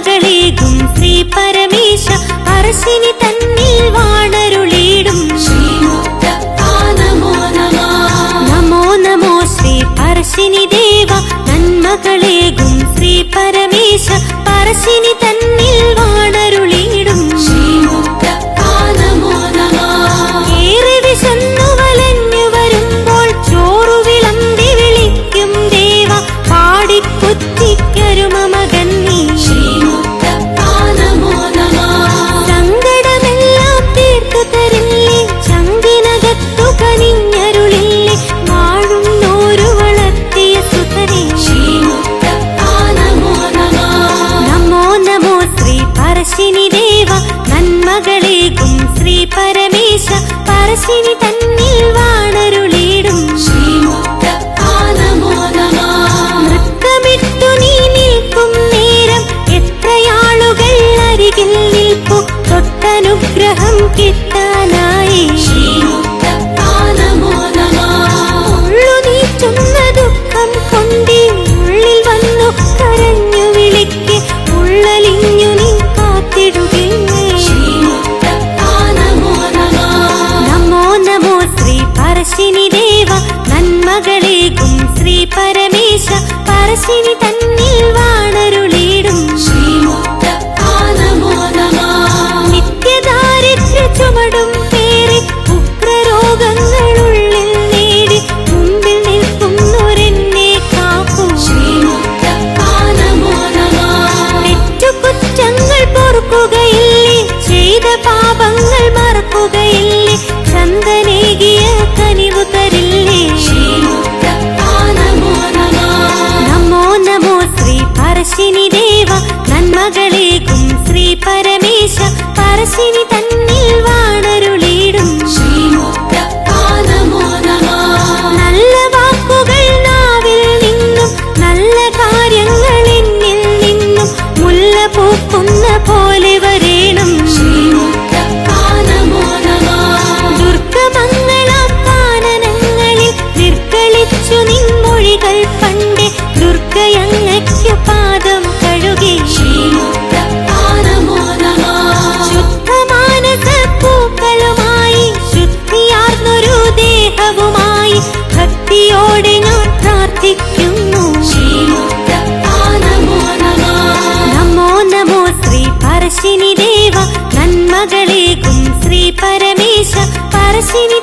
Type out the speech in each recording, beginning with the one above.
മകളേകും ശ്രീ പരമേശ അറശിനി തന്നിൽ വാണരുളിയിടും. നമോ നമോ ശ്രീ പരശിനി ദേവ നന്മകളേകും ശ്രീ പരമേശ പരശിനി നൽകും ശ്രീ പരമേശ പരശിനി തന്നിൽ വാണരുളിടും. നൃത്തമിട്ടു നീ നിൽക്കും നേരം. എത്രയാളുകൾ അരികിൽ നിൽക്കും തൊട്ടനുഗ്രഹം കിട്ടാനാ. ശിവശിവി തന്നിൽ വാണരുളിടും. നിത്യദാരിദ്ര്യ ചുമടും പേറി ഉഗ്രരോഗങ്ങളുള്ളിൽ നേടി മുമ്പിൽ നിൽക്കുന്നൊരെന്നെ കാക്കും നെറ്റുകുറ്റങ്ങൾ പൊറുക്കുകയില്ലേ ചെയ്ത പാപങ്ങൾ പരശിനി ദേവ നന്മകളേകും ശ്രീ പരമേശ. പരശിനി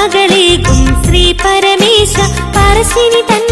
മകളേക്കും ശ്രീ പരമേശ പറശ്ശിനി തന്നെ